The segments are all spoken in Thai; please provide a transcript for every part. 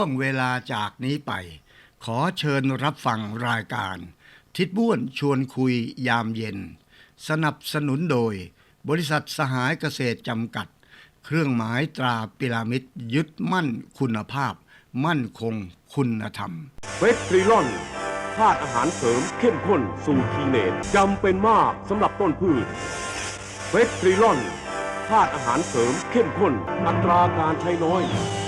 วงเวลาจากนี้ไป ขอเชิญรับฟังรายการ ทิดบ้วนชวนคุยยามเย็น สนับสนุนโดย บริษัทสหายเกษตรจำกัด เครื่องหมายตราปิรามิดยึดมั่นคุณภาพ มั่นคงคุณธรรมเวสตรีลอนธาตุอาหารเสริมเข้มข้นสูตรทีเนตจำเป็นมากสำหรับต้นพืชเวสตรีลอนธาตุอาหารเสริมเข้มข้นอัตราการใช้น้อย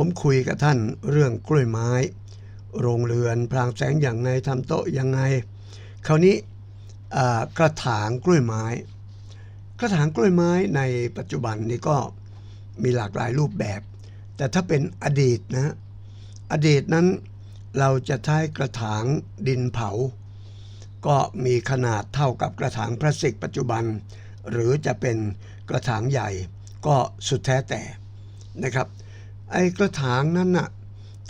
ผมคุยกับท่านเรื่องกล้วยไม้ โรงเรือนพรางแสงอย่างไงทำโต๊ะยังไง คราวนี้กระถางกล้วยไม้ กระถางกล้วยไม้ในปัจจุบันนี้ก็มีหลากหลายรูปแบบ แต่ถ้าเป็นอดีตนะ อดีตนั้นเราจะใช้กระถางดินเผา ก็มีขนาดเท่ากับกระถางพลาสติกปัจจุบัน หรือจะเป็นกระถางใหญ่ก็สุดแท้แต่นะครับ ไอ้กระถางนั้นน่ะ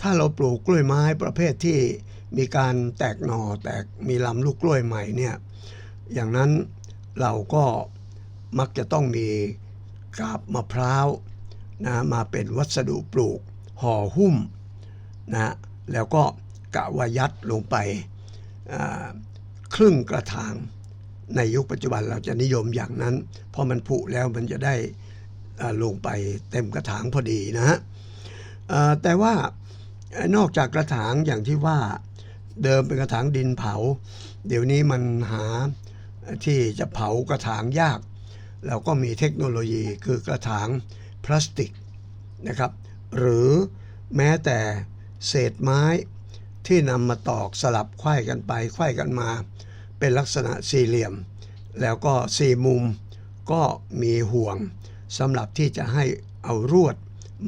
ถ้าเราปลูกกล้วยไม้ประเภทที่มีการแตกหน่อแตกมีลำลูกกล้วยใหม่เนี่ยอย่างนั้นเราก็มักจะต้องมีกาบมะพร้าวนะมาเป็นวัสดุปลูกห่อหุ้มนะแล้วก็กะวายัดลงไปครึ่งกระถาง ในยุคปัจจุบันเราจะนิยมอย่างนั้น เพราะมันผุแล้วมันจะได้ลงไปเต็มกระถางพอดีนะฮะ แต่ว่านอกจากกระถางอย่างที่ว่าเดิมเป็นกระถางดินเผา เดี๋ยวนี้มันหาที่จะเผากระถางยาก เราก็มีเทคโนโลยีคือกระถางพลาสติกนะครับ หรือแม้แต่เศษไม้ที่นำมาตอกสลับไขว้กันไปไขว้กันมา เป็นลักษณะสี่เหลี่ยม แล้วก็สี่มุมก็มีห่วงสำหรับที่จะให้เอารวด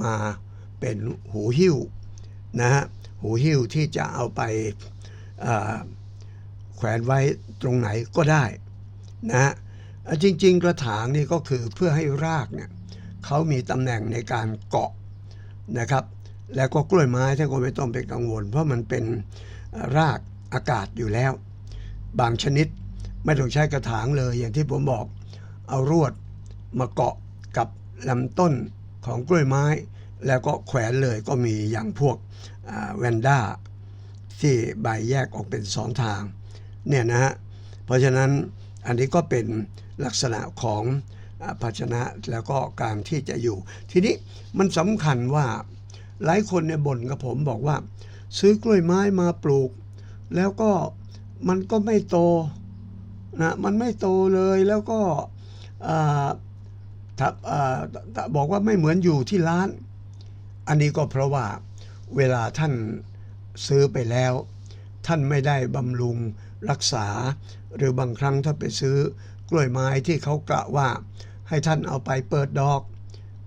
มา เป็นหูหิ้วนะฮะหูหิ้วที่จะเอาไปแขวนไว้ตรงไหนก็ได้นะฮะจริง ๆ กระถางนี่ก็คือเพื่อให้รากเนี่ยเขามีตำแหน่งในการเกาะนะครับ แล้วก็กล้วยไม้ท่านก็ไม่ต้องเป็นกังวล เพราะมันเป็นรากอากาศอยู่แล้ว บางชนิดไม่ต้องใช้กระถางเลย อย่างที่ผมบอกเอารวดมาเกาะกับลำต้นของกล้วยไม้ แล้วก็แขวนเลยก็มีอย่างพวกแวนด้าที่ใบแยกออกเป็นสองทางเนี่ยนะฮะเพราะฉะนั้นอันนี้ก็เป็นลักษณะของภาชนะแล้วก็การที่จะอยู่ ทีนี้มันสำคัญว่าหลายคนเนี่ยบ่นกับผมบอกว่า ซื้อกล้วยไม้มาปลูก แล้วก็มันก็ไม่โตนะมันไม่โตเลยแล้วก็บอกว่าไม่เหมือนอยู่ที่ร้าน อันนี้ก็เพราะว่าเวลาท่านซื้อไปแล้ว ท่านไม่ได้บำรุงรักษา หรือบางครั้งถ้าไปซื้อกล้วยไม้ที่เขากะว่า ให้ท่านเอาไปเปิดดอก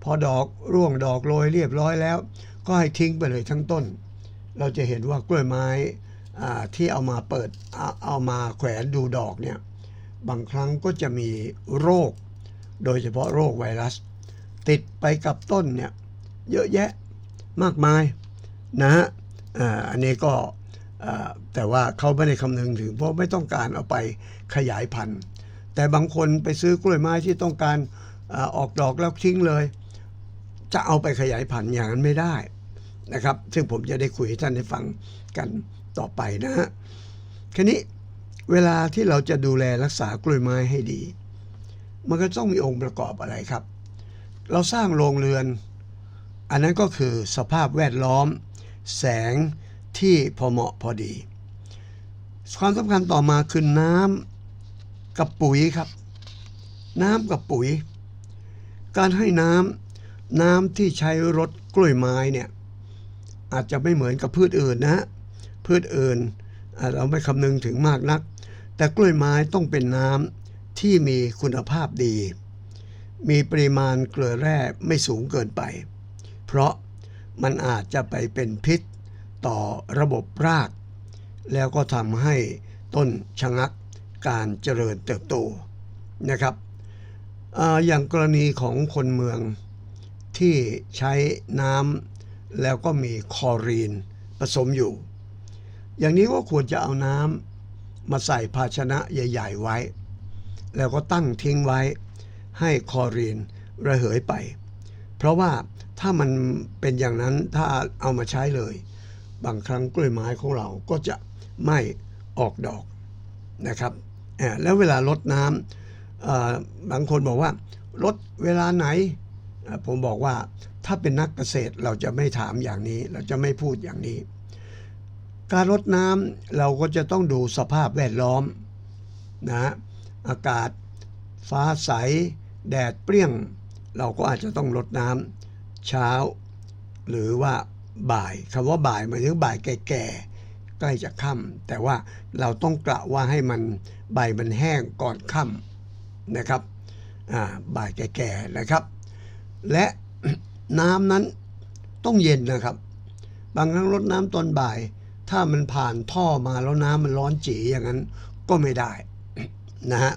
พอดอกร่วงดอกโรยเรียบร้อยแล้ว ก็ให้ทิ้งไปเลยทั้งต้น เราจะเห็นว่ากล้วยไม้ที่เอามาเปิดเอเอามาแขวนดูดอกเนี่ยบางครั้งก็จะมีโรค โดยเฉพาะโรคไวรัส ติดไปกับต้นเนี่ยเยอะแยะ มากมายนะฮะอันนี้ก็แต่ว่าเขาไม่ได้คำนึงถึง เพราะไม่ต้องการเอาไปขยายพันธุ์ แต่บางคนไปซื้อกล้วยไม้ที่ต้องการออกดอกแล้วทิ้งเลย จะเอาไปขยายพันธุ์อย่างนั้นไม่ได้นะครับ ซึ่งผมจะได้คุยให้ท่านได้ฟังกันต่อไปนะฮะทีนี้เวลาที่เราจะดูแลรักษากล้วยไม้ให้ดี มันก็ต้องมีองค์ประกอบอะไรครับ เราสร้างโรงเรือน อันนั้นก็คือสภาพแวดล้อม แสงที่พอเหมาะพอดี ความสำคัญต่อมาคือน้ำกับปุ๋ยครับ น้ำกับปุ๋ย การให้น้ำน้ำที่ใช้รดกล้วยไม้เนี่ยอาจจะไม่เหมือนกับพืชอื่นนะพืชอื่นเราไม่คำนึงถึงมากนัก แต่กล้วยไม้ต้องเป็นน้ำที่มีคุณภาพดี มีปริมาณเกลือแร่ไม่สูงเกินไป เพราะมันอาจจะไปเป็นพิษต่อระบบราก แล้วก็ทำให้ต้นชะงักการเจริญเติบโตนะครับออย่างกรณีของคนเมืองที่ใช้น้ำแล้วก็มีคอรีนผสมอยู่ อย่างนี้ก็ควรจะเอาน้ำมาใส่ภาชนะใหญ่ ๆ ไว้ แล้วก็ตั้งทิ้งไว้ให้คอรีนระเหยไป เพราะว่าถ้ามันเป็นอย่างนั้นถ้าเอามาใช้เลย บางครั้งกล้วยไม้ของเราก็จะไม่ออกดอกนะครับแล้วเวลาลดน้ำบางคนบอกว่าลดเวลาไหน ผมบอกว่าถ้าเป็นนักเกษตรเราจะไม่ถามอย่างนี้ เราจะไม่พูดอย่างนี้ การรดน้ำเราก็จะต้องดูสภาพแวดล้อมนะอากาศฟ้าใส แดดเปรี้ยง เราก็อาจจะต้องรดน้ำเช้า หรือว่าบ่ายคำว่าบ่ายหมายถึงบ่ายแก่ๆใกล้จะค่ำแต่ว่าเราต้องกะว่าให้มันใบมันแห้งก่อนค่ำนะครับอ่าบ่ายแก่ๆนะครับ และน้ำนั้นต้องเย็นนะครับ บางครั้งรดน้ำตอนบ่าย ถ้ามันผ่านท่อมาแล้วน้ำมันร้อนจีอย่างนั้นก็ไม่ได้นะฮะ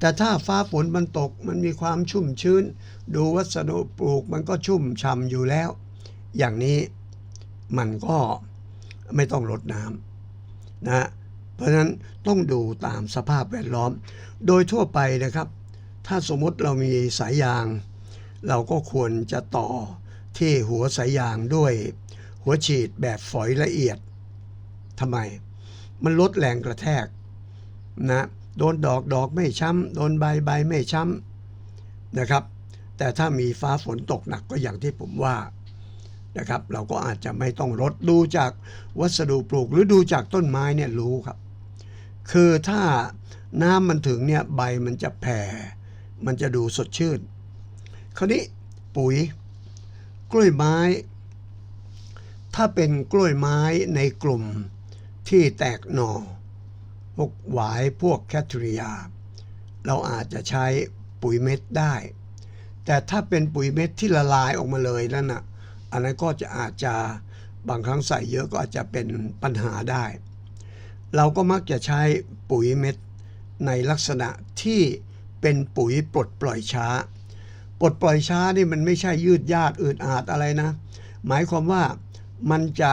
แต่ถ้าฟ้าฝนมันตกมันมีความชุ่มชื้น ดูวัสดุปลูกมันก็ชุ่มฉ่ำอยู่แล้ว อย่างนี้มันก็ไม่ต้องรดน้ำนะฮะเพราะฉะนั้นต้องดูตามสภาพแวดล้อม โดยทั่วไปนะครับ ถ้าสมมติเรามีสายยาง เราก็ควรจะต่อที่หัวสายยางด้วย หัวฉีดแบบฝอยละเอียดทำไม มันลดแรงกระแทกนะ โดนดอกดอกไม่ช้ำ โดนใบใบไม่ช้ำนะครับ แต่ถ้ามีฟ้าฝนตกหนักก็อย่างที่ผมว่านะครับ เราก็อาจจะไม่ต้องรดดูจากวัสดุปลูกหรือดูจากต้นไม้เนี่ยรู้ครับ คือถ้าน้ำมันถึงเนี่ยใบมันจะแผ่ มันจะดูสดชื่น คราวนี้ปุ๋ยกล้วยไม้ ถ้าเป็นกล้วยไม้ในกลุ่มที่แตกหน่อ วกหวายพวกแคทริยา เราอาจจะใช้ปุ๋ยเม็ดได้ แต่ถ้าเป็นปุ๋ยเม็ดที่ละลายออกมาเลยนั่นน่ะอันนั้นก็จะอาจจะบางครั้งใส่เยอะก็อาจจะเป็นปัญหาได้ เราก็มักจะใช้ปุ๋ยเม็ดในลักษณะที่เป็นปุ๋ยปลดปล่อยช้า ปลดปล่อยช้านี่มันไม่ใช่ยืดยาดอืดอาดอะไรนะ หมายความว่ามันจะ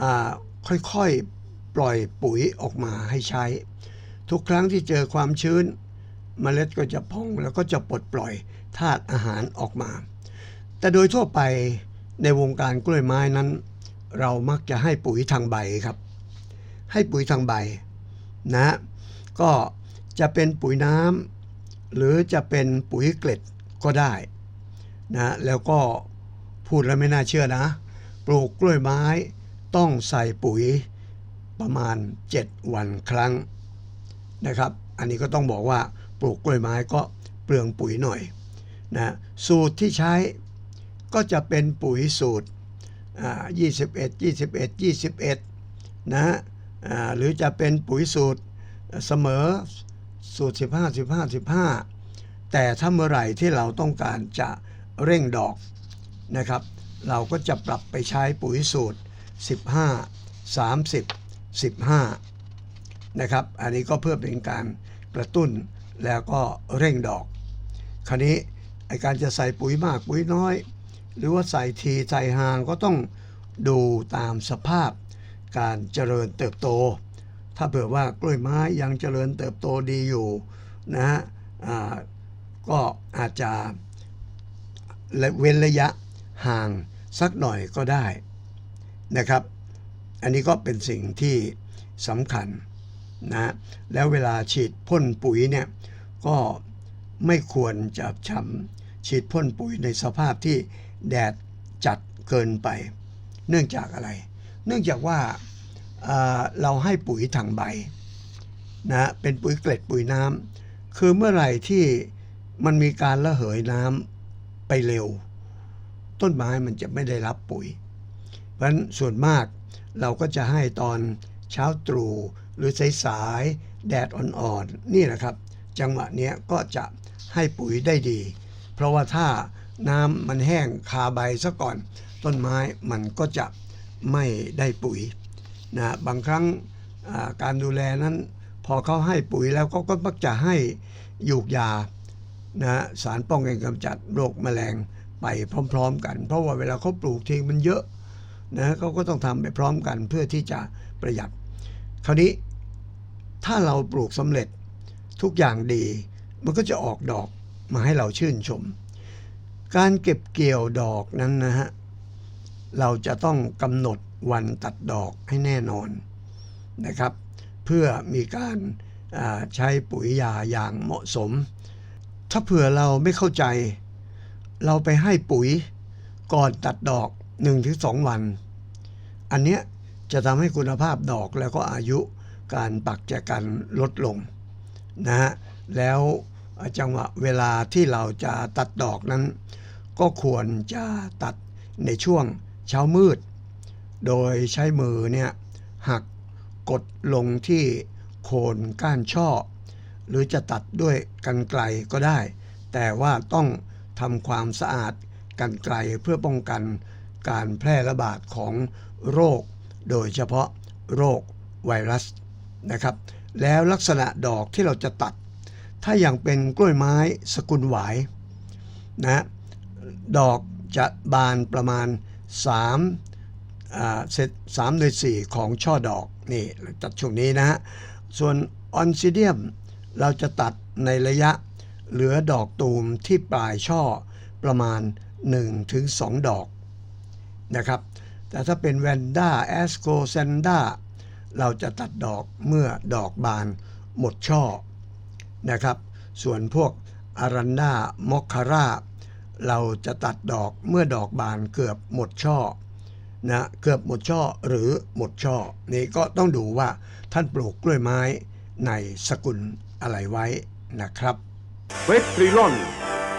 อ่าค่อยๆ ปล่อยปุ๋ยออกมาให้ใช้ ทุกครั้งที่เจอความชื้นเมล็ดก็จะพองแล้วก็จะปลดปล่อยธาตุอาหารออกมา แต่โดยทั่วไปในวงการกล้วยไม้นั้น เรามักจะให้ปุ๋ยทางใบครับ ให้ปุ๋ยทางใบนะ ก็จะเป็นปุ๋ยน้ำหรือจะเป็นปุ๋ยเกล็ดก็ได้นะแล้วก็พูดแล้วไม่น่าเชื่อนะ ปลูกกล้วยไม้ต้องใส่ปุ๋ย ประมาณ 7 วันครั้งนะครับ อันนี้ก็ต้องบอกว่าปลูกกล้วยไม้ก็เปลืองปุ๋ยหน่อยนะสูตรที่ใช้ก็จะเป็นปุ๋ยสูตรอ่า21 21 21 นะฮะอ่าหรือจะเป็นปุ๋ยสูตรเสมอสูตร 15 15 15 แต่ถ้าเมื่อไหร่ที่เราต้องการจะเร่งดอกนะครับ เราก็จะปรับไปใช้ปุ๋ยสูตร 15 30 15 นะครับ อันนี้ก็เพื่อเป็นการกระตุ้นแล้วก็เร่งดอก คราวนี้ไอการจะใส่ปุ๋ยมากปุ๋ยน้อย หรือว่าใส่ทีใส่ห่างก็ต้องดูตามสภาพการเจริญเติบโต ถ้าเผื่อว่ากล้วยไม้ยังเจริญเติบโตดีอยู่นะฮะก็อาจจะเว้นระยะห่างสักหน่อยก็ได้นะครับ อันนี้ก็เป็นสิ่งที่สำคัญนะแล้วเวลาฉีดพ่นปุ๋ยเนี่ยก็ไม่ควรจะช้ำฉีดพ่นปุ๋ยในสภาพที่แดดจัดเกินไป เนื่องจากอะไร เนื่องจากว่าอ่าเราให้ปุ๋ยทางใบนะเป็นปุ๋ยเกล็ดปุ๋ยน้ำคือเมื่อไหร่ที่มันมีการระเหยน้ำไปเร็ว ต้นไม้มันจะไม่ได้รับปุ๋ย ราะฉะนั้นส่วนมากเราก็จะให้ตอนเช้าตรู่หรือสายๆแดดอ่อนๆนี่แหละครับ จังหวะเนี้ยก็จะให้ปุ๋ยได้ดี เพราะว่าถ้าน้ำมันแห้งคาใบซะก่อน ต้นไม้มันก็จะไม่ได้ปุ๋ยนะบางครั้งการดูแลนั้น พอเขาให้ปุ๋ยแล้วเขาก็มักจะให้ยูกยานะสารป้องกันกำจัดโรคแมลงไปพร้อม ๆ กัน เพราะว่าเวลาเขาปลูกทิ้งมันเยอะ นะเขาก็ต้องทำไปพร้อมกันเพื่อที่จะประหยัด คราวนี้ถ้าเราปลูกสำเร็จทุกอย่างดี มันก็จะออกดอกมาให้เราชื่นชม การเก็บเกี่ยวดอกนั้นนะฮะเราจะต้องกำหนดวันตัดดอกให้แน่นอนนะครับ เพื่อมีการาใช้ปุ๋ยยาอย่างเหมาะสม ถ้าเผื่อเราไม่เข้าใจ เราไปให้ปุ๋ยก่อนตัดดอก 1-2วัน อันเนี้ยจะทำให้คุณภาพดอกแล้วก็อายุการปักแจกันลดลงนะฮะแล้วจังหวะเวลาที่เราจะตัดดอกนั้น ก็ควรจะตัดในช่วงเช้ามืด โดยใช้มือเนี่ยหักกดลงที่โคนก้านช่อ หรือจะตัดด้วยกันไกลก็ได้ แต่ว่าต้องทำความสะอาดกันไกลเพื่อป้องกัน การแพร่ระบาดของโรค โดยเฉพาะโรคไวรัสนะครับ แล้วลักษณะดอกที่เราจะตัด ถ้าอย่างเป็นกล้วยไม้สกุลหวายนะดอกจะบานประมาณ3อ่าเศษสามโดยสี่ของช่อดอกนี่ตัดช่วงนี้นะฮะส่วนออนซิเดียมเราจะตัดในระยะเหลือดอกตูมที่ปลายช่อประมาณ 1-2 ดอก นะครับ แต่ถ้าเป็นแวนด้าแอสโกเซนด้าเราจะตัดดอกเมื่อดอกบานหมดช่อนะครับ ส่วนพวกอารันดามอคคาร่าเราจะตัดดอกเมื่อดอกบานเกือบหมดช่อนะเกือบหมดช่อหรือหมดช่อ นี่ก็ต้องดูว่าท่านปลูกกล้วยไม้ในสกุลอะไรไว้นะครับเฟสตรีลอน